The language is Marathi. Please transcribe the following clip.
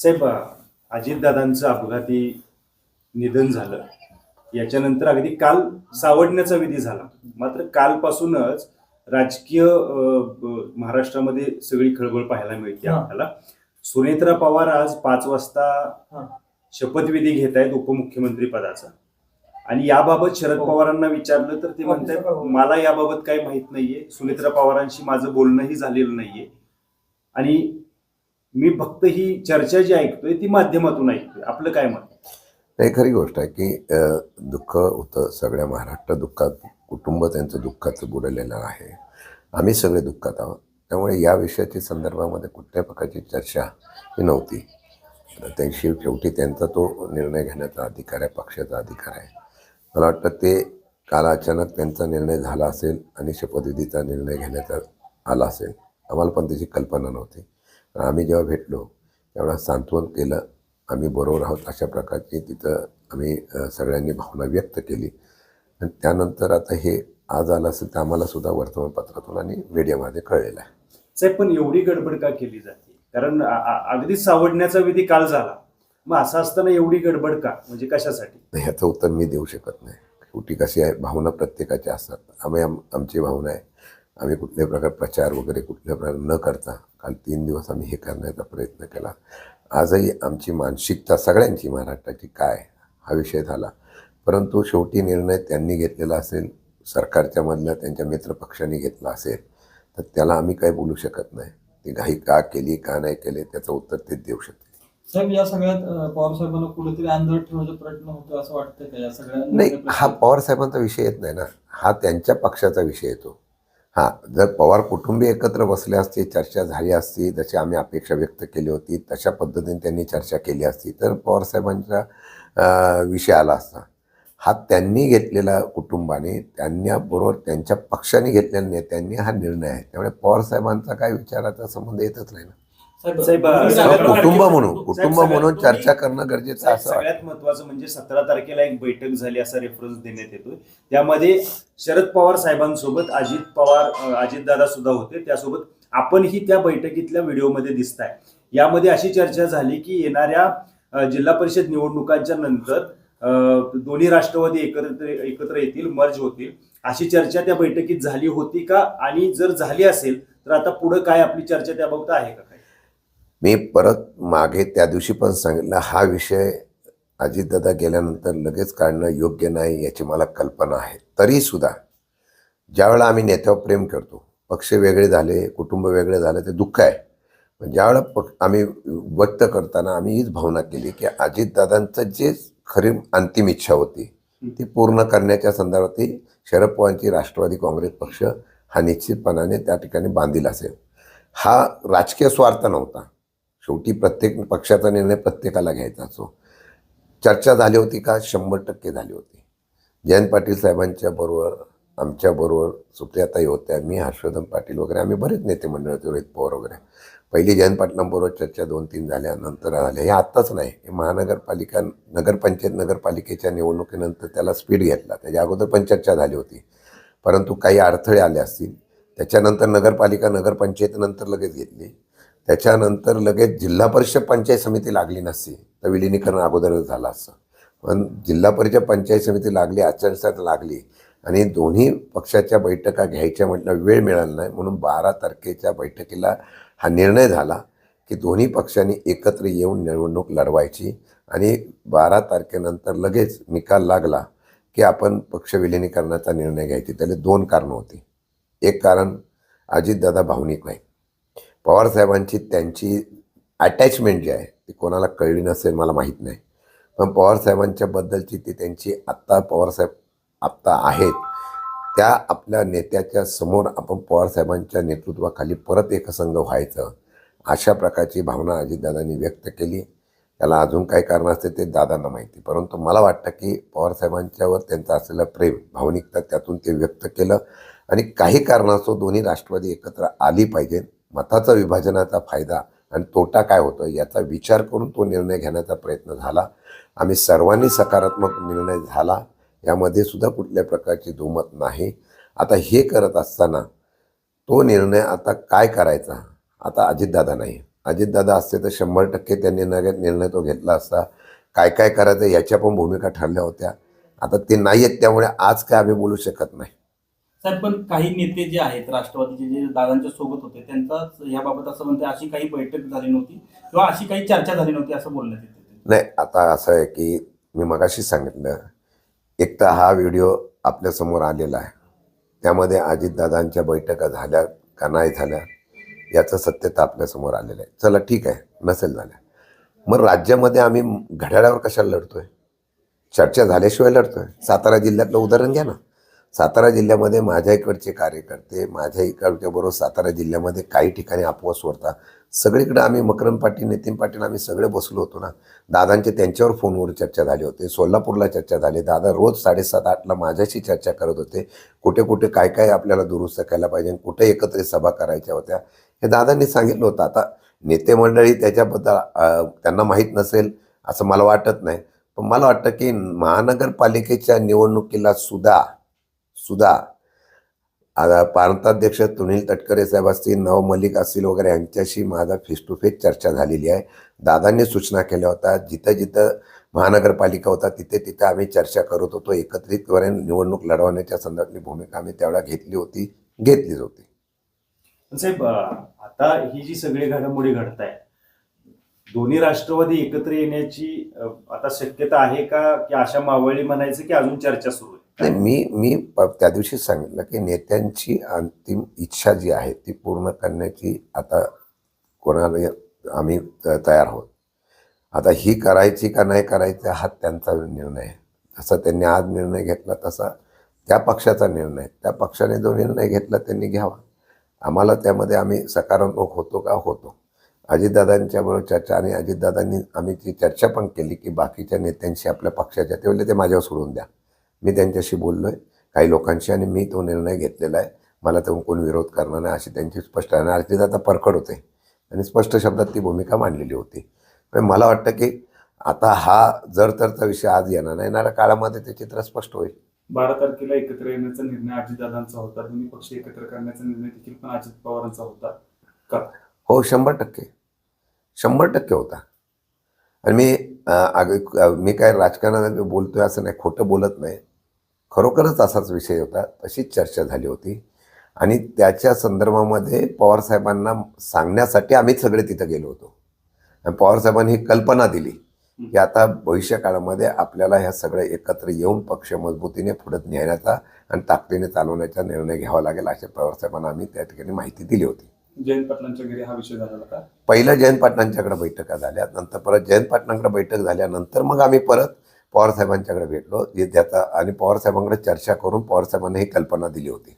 साहेब अजितदादांचं अपघाती निधन झालं याच्यानंतर अगदी काल सावडण्याचा विधी झाला मात्र कालपासूनच राजकीय महाराष्ट्रामध्ये सगळी खळबळ पाहायला मिळते. आपल्याला सुनेत्रा पवार आज पाच. वाजता शपथविधी घेत आहेत उपमुख्यमंत्री पदाचा आणि याबाबत शरद हो. पवारांना विचारलं तर ते हो, म्हणतात हो. मला याबाबत काही माहीत नाहीये सुनेत्रा पवारांशी माझं बोलणंही झालेलं नाहीये आणि मी फक्त ही चर्चा जी ऐकतोय ती माध्यमातून ऐकतोय. आपलं काय मत? नाही खरी गोष्ट आहे की दुःख होतं सगळ्या महाराष्ट्र दुःखात कुटुंब त्यांचं दुःखाचं बुडलेलं आहे. आम्ही सगळे दुःखात आहोत. त्यामुळे या विषयाच्या संदर्भामध्ये कुठल्याही प्रकारची चर्चा ही नव्हती. त्यांशी शेवटी त्यांचा तो निर्णय घेण्याचा अधिकार आहे पक्षाचा अधिकार आहे. मला वाटतं ते काल अचानक त्यांचा निर्णय झाला असेल आणि शपथविधीचा निर्णय घेण्याचा आला असेल. आम्हाला पण त्याची कल्पना नव्हती. आम्ही जेव्हा भेटलो तेव्हा सांत्वन केलं. आम्ही बरोबर आहोत अशा प्रकारची तिथं आम्ही सगळ्यांनी भावना व्यक्त केली. आणि त्यानंतर आता हे आज आलं असेल तर आम्हाला सुद्धा वर्तमानपत्रातून आणि मीडियामध्ये कळलेलं आहे. साहेब पण एवढी गडबड का केली जाते? कारण अगदी सावडण्याचा विधी काल झाला. मग असं असताना एवढी गडबड का? म्हणजे कशासाठी? नाही ह्याचं उत्तर मी देऊ शकत नाही. शेवटी कशी आहे भावना प्रत्येकाच्या असतात. आम्ही आम आमची भावना आहे. आम्ही कुठल्याही प्रकार प्रचार वगैरे कुठल्या प्रकार न करता काल तीन दिवस आम्ही हे करण्याचा प्रयत्न केला. आजही आमची मानसिकता सगळ्यांची महाराष्ट्राची काय हा विषय झाला. परंतु शेवटी निर्णय त्यांनी घेतलेला असेल सरकारच्या मधल्या त्यांच्या मित्रपक्षांनी घेतला असेल तर त्याला आम्ही काही बोलू शकत नाही. ती घाई का केली का नाही केली त्याचं उत्तर तेच देऊ शकते साहेब या सगळ्यात कुठेतरी अंधळ ठेवण्याचा प्रयत्न होतो असं वाटतं का या सगळ्या नाही हा पवार साहेबांचा विषय येत नाही ना. हा त्यांच्या पक्षाचा विषय येतो. हां जर पवार कुटुंबीय एकत्र बसले असते चर्चा झाली असती जशी आम्ही अपेक्षा व्यक्त केली होती तशा पद्धतीने त्यांनी चर्चा केली असती तर पवार साहेबांचा विषय आला असता. हा त्यांनी घेतलेला कुटुंबाने त्यांच्याबरोबर त्यांच्या पक्षाने घेतलेल्या नेत्यांनी हा निर्णय आहे. त्यामुळे पवार साहेबांचा काय विचाराचा संबंध येतच नाही ना. कुटुंब म्हणून कुटुंब म्हणून चर्चा करणं गरजेचं असं सगळ्यात महत्वाचं म्हणजे सतरा तारखेला एक बैठक झाली असा रेफरन्स देण्यात येतोय. त्यामध्ये शरद पवार साहेबांसोबत अजित पवार अजित दादा सुद्धा होते. त्यासोबत आपणही त्या बैठकीतल्या व्हिडिओमध्ये दिसताय. यामध्ये अशी चर्चा झाली की येणाऱ्या जिल्हा परिषद निवडणुकांच्या नंतर दोन्ही राष्ट्रवादी एकत्र एकत्र येतील मर्ज होतील. अशी चर्चा त्या बैठकीत झाली होती का? आणि जर झाली असेल तर आता पुढे काय आपली चर्चा त्याबाबत आहे का? मी परत मागे त्या दिवशी पण सांगितलं हा विषय अजितदादा गेल्यानंतर लगेच काढणं योग्य नाही याची मला कल्पना आहे. तरीसुद्धा ज्यावेळेला आम्ही नेत्यावर प्रेम करतो पक्ष वेगळे झाले कुटुंब वेगळे झाले ते दुःख आहे. पण ज्यावेळेला पक आम्ही व्यक्त करताना आम्ही हीच भावना केली की अजितदादांचं जे खरी अंतिम इच्छा होती ती पूर्ण करण्याच्या संदर्भात ती शरद पवारांची राष्ट्रवादी काँग्रेस पक्ष हा निश्चितपणाने त्या ठिकाणी बांधील असेल. हा राजकीय स्वार्थ नव्हता. शेवटी प्रत्येक पक्षाचा निर्णय प्रत्येकाला घ्यायचा असो. चर्चा झाली होती का? शंभर टक्के झाली होती. जयंत पाटील साहेबांच्या बरोबर आमच्याबरोबर सुप्रियाताई होत्या मी हर्षवर्धन पाटील वगैरे आम्ही बरेच नेते मंडळ होते रोहित पवार वगैरे. पहिली जयंत पाटलांबरोबर चर्चा दोन तीन झाल्या नंतर झाल्या. हे आत्ताच नाही. हे महानगरपालिका नगरपंचायत नगरपालिकेच्या निवडणुकीनंतर त्याला स्पीड घेतला. त्याच्या अगोदर पण चर्चा झाली होती. परंतु काही अडथळे आले असतील त्याच्यानंतर नगरपालिका नगरपंचायतीनंतर लगेच घेतली. त्याच्यानंतर लगेच जिल्हा परिषद पंचायत समिती लागली नसती. तर विलिनीकरण अगोदरच झालं असतं. पण जिल्हा परिषद पंचायत समिती लागली आचारसंहिता लागली आणि दोन्ही पक्षाच्या बैठका घ्यायच्या म्हटलं वेळ मिळाला नाही. म्हणून बारा तारखेच्या बैठकीला हा निर्णय झाला की दोन्ही पक्षांनी एकत्र येऊन निवडणूक लढवायची आणि बारा तारखेनंतर लगेच निकाल लागला की आपण पक्ष विलिनीकरणाचा निर्णय घ्यायची. त्याला दोन कारणं होती. एक कारण अजितदादा भावनिक नाही पवारसाहेबांची त्यांची अटॅचमेंट जी आहे ती कोणाला कळली नसेल मला माहीत नाही. पण पवारसाहेबांच्याबद्दलची ती त्यांची आत्ता पवारसाहेब आत्ता आहेत. त्या आपल्या नेत्याच्या समोर आपण पवारसाहेबांच्या नेतृत्वाखाली परत एकसंघ व्हायचं अशा प्रकारची भावना अजितदादांनी व्यक्त केली. त्याला अजून काय कारण असते ते दादांना माहिती. परंतु मला वाटतं की पवारसाहेबांच्यावर त्यांचं असलेलं प्रेम भावनिकता त्यातून ते व्यक्त केलं. आणि काही कारणास्तव दोन्ही राष्ट्रवादी एकत्र आली पाहिजेत. मताचा विभाजनाचा फायदा आणि तोटा काय होतो याचा विचार करून तो निर्णय घेण्याचा प्रयत्न झाला. आम्ही सर्वांनी सकारात्मक निर्णय झाला. यामध्ये सुद्धा कुठल्या प्रकारची दुमत नाही. आता हे करत असताना तो निर्णय आता काय करायचा? आता अजितदादा नाही. अजितदादा असते तर शंभर टक्के त्यांनी नग- निर्णय तो घेतला असता. काय काय करायचं याच्या पण भूमिका ठरल्या होत्या. आता ते नाही आहेत त्यामुळे आज काय आम्ही बोलू शकत नाही. साहेब पण काही नेते जे आहेत राष्ट्रवादीचे जे दादांच्या सोबत होते त्यांचाच याबाबत असं म्हणते अशी काही बैठक झाली नव्हती किंवा अशी काही चर्चा झाली नव्हती असं बोलण्यात येते. नाही आता असं आहे की मी मगाशी सांगितलं एक तर हा व्हिडिओ आपल्यासमोर आलेला आहे. त्यामध्ये अजितदादांच्या बैठका झाल्या का नाही झाल्या याचं सत्यता आपल्यासमोर आलेलं आहे. चला ठीक आहे नसेल झाल्या. मग राज्यामध्ये आम्ही घड्याळावर कशाला लढतोय? चर्चा झाल्याशिवाय लढतोय. सातारा जिल्ह्यातलं उदाहरण घ्या ना. सातारा जिल्ह्यामध्ये माझ्या इकडचे कार्यकर्ते माझ्या इकडच्या बरोबर सातारा जिल्ह्यामध्ये काही ठिकाणी आपोआस सोडता सगळीकडे आम्ही मकरंद पाटील नितीन पाटील आम्ही सगळे बसलो होतो ना. दादांचे त्यांच्यावर फोनवर चर्चा झाली होती सोलापूरला चर्चा झाली. दादा रोज साडेसात आठला माझ्याशी चर्चा करत होते. कुठे कुठे काय काय आपल्याला दुरुस्त करायला पाहिजे कुठे एकत्रित सभा करायच्या होत्या. हे दादांनी सांगितलं होतं. आता नेते मंडळी त्याच्याबद्दल त्यांना माहीत नसेल असं मला वाटत नाही. पण मला वाटतं की महानगरपालिकेच्या निवडणुकीला सुद्धा सुद्धा आता प्रांताध्यक्ष सुनील तटकरे साहेब असतील नव मलिक असतील वगैरे यांच्याशी माझा फेस टू फेस चर्चा झालेली आहे. दादांनी सूचना केल्या होत्या जिथं जिथं महानगरपालिका होता तिथे तिथे आम्ही चर्चा करत होतो. एकत्रितपणे निवडणूक लढवण्याच्या संदर्भातली भूमिका आम्ही त्यावेळेला घेतली होती घेतलीच होती. साहेब आता ही जी सगळी घडामोडी घडत आहे दोन्ही राष्ट्रवादी एकत्र येण्याची आता शक्यता आहे का? की अशा मावळी म्हणायचं की अजून चर्चा सुरू आहे? नाही मी मी प- त्या दिवशीच सांगितलं की नेत्यांची अंतिम इच्छा जी आहे ती पूर्ण करण्याची आता कोणाला आम्ही तयार आहोत. आता ही करायची का नाही करायची हा त्यांचा निर्णय आहे. जसा त्यांनी आज निर्णय घेतला तसा त्या पक्षाचा निर्णय त्या पक्षाने जो निर्णय घेतला त्यांनी घ्यावा. आम्हाला त्यामध्ये आम्ही सकारात्मक होतो का? होतो. अजितदादांच्या बरोबर चर्चा आणि अजितदादांनी आम्ही ती चर्चा पण केली की बाकीच्या नेत्यांशी आपल्या पक्षाच्या ते ते माझ्यावर सोडून द्या. मी त्यांच्याशी बोललो आहे काही लोकांशी आणि मी तो निर्णय घेतलेला आहे. मला तो कोण विरोध करणार नाही अशी त्यांची स्पष्ट आणि अजितदादा परखड होते. आणि स्पष्ट शब्दात ती भूमिका मांडलेली होती. पण मला वाटतं की आता हा जर तरचा विषय आज येणार नाही येणाऱ्या काळामध्ये ते चित्र स्पष्ट होईल. बारा तारखेला एकत्र येण्याचा निर्णय अजितदादांचा होता. दोन्ही पक्ष एकत्र करण्याचा निर्णय देखील पण अजित पवारांचा होता. हो शंभर टक्के. शंभर टक्के होता. आणि मी मी काय राजकारणात बोलतोय असं नाही खोटं बोलत नाही. खरोखरच असाच विषय होता तशीच चर्चा झाली होती. आणि त्याच्या संदर्भामध्ये पवारसाहेबांना सांगण्यासाठी आम्ही सगळे तिथं गेलो होतो. आणि पवारसाहेबांनी ही कल्पना दिली की आता भविष्य काळामध्ये आपल्याला ह्या सगळ्या एकत्र येऊन पक्ष मजबूतीने पुढे नेण्याचा आणि ताकदीने चालवण्याचा निर्णय घ्यावा लागेल अशा पवारसाहेबांना आम्ही त्या ठिकाणी माहिती दिली होती. जयंत पाटलांच्या घरी हा विषय झाला होता? पहिलं जयंत पाटलांच्याकडे बैठका झाल्या नंतर परत जयंत पाटलांकडे बैठक झाल्यानंतर मग आम्ही परत पवारसाहेबांच्याकडे भेटलो. जे त्याचा आणि पवारसाहेबांकडे चर्चा करून पवारसाहेबांना ही कल्पना दिली होती.